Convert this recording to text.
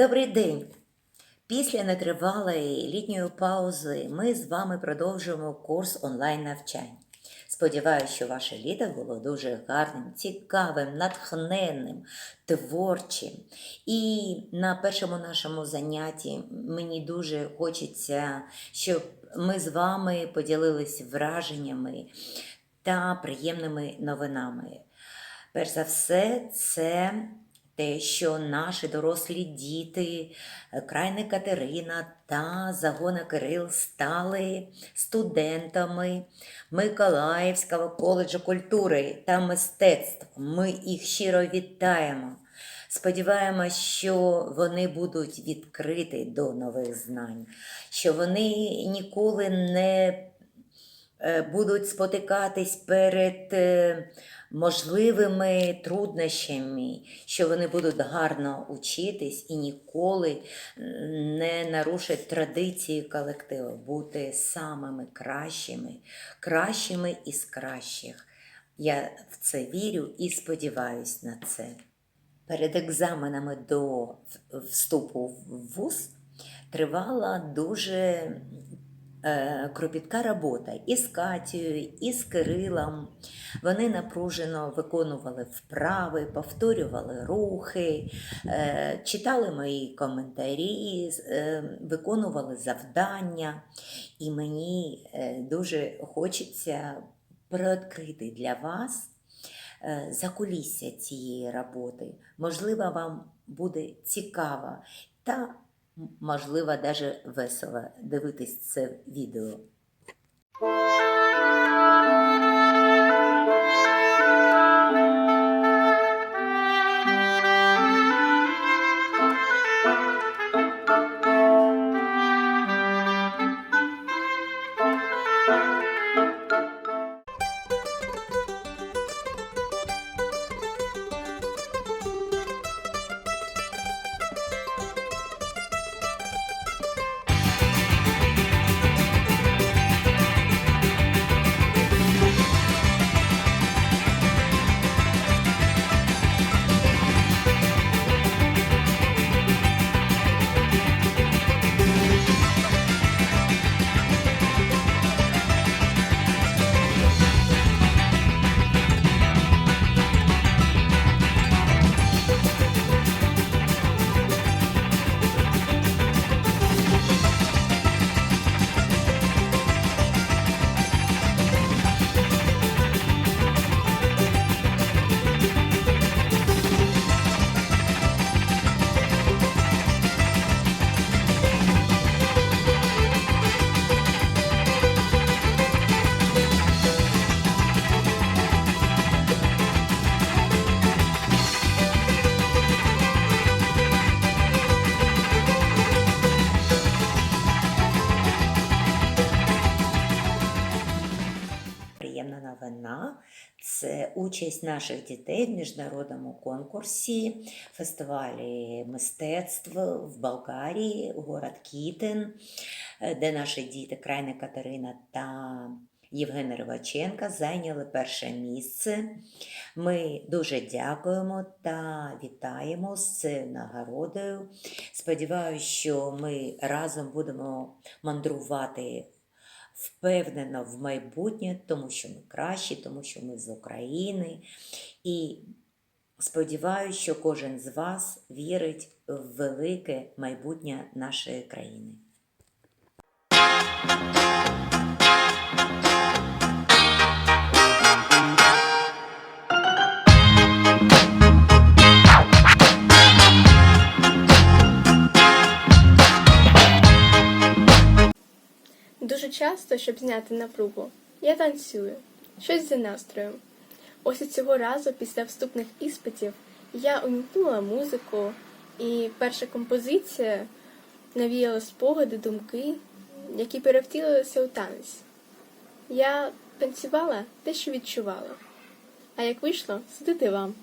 Добрий день! Після нетривалої літньої паузи ми з вами продовжуємо курс онлайн навчань. Сподіваюся, що ваше літо було дуже гарним, цікавим, натхненним, творчим. І на першому нашому занятті мені дуже хочеться, щоб ми з вами поділились враженнями та приємними новинами. Перш за все, це те, що наші дорослі діти, е, крайни Катерина та Загона Кирил стали студентами Миколаївського коледжу культури та мистецтв. Ми їх щиро вітаємо. Сподіваємось, що вони будуть відкриті до нових знань, що вони ніколи не будуть спотикатись перед е, можливими труднощами, що вони будуть гарно учитись і ніколи не нарушать традиції колективу, бути самими кращими, кращими із кращих. Я в це вірю і сподіваюся на це. Перед екзаменами до вступу в ВУЗ тривала дуже е, кропітка робота і з Катєю, і з Кирилом. Вони напружено виконували вправи, повторювали рухи, е, читали мої коментарі, е, виконували завдання. І мені е, дуже хочеться приоткрити для вас е, закулісся цієї роботи. Можливо, вам буде цікаво та, можливо, навіть весело дивитись це відео. Новина це участь наших дітей в міжнародному конкурсі фестивалі мистецтв в Болгарії, город Кітин, е, де наші діти Крайна Катерина та Євген Риваченка зайняли перше місце. Ми дуже дякуємо та вітаємо з цією нагородою. Сподіваюся, що ми разом будемо мандрувати впевнено в майбутнє, тому що ми кращі, тому що ми з України. І сподіваюся, що кожен з вас вірить в велике майбутнє нашої країни. Часто, щоб зняти напругу, я танцюю, щось за настроєм. Ось і цього разу, після вступних іспитів, я увімкнула музику, і перша композиція навіяла спогади, думки, які перевтілилися у танець. Я танцювала те, що відчувала. А як вийшло, судити вам.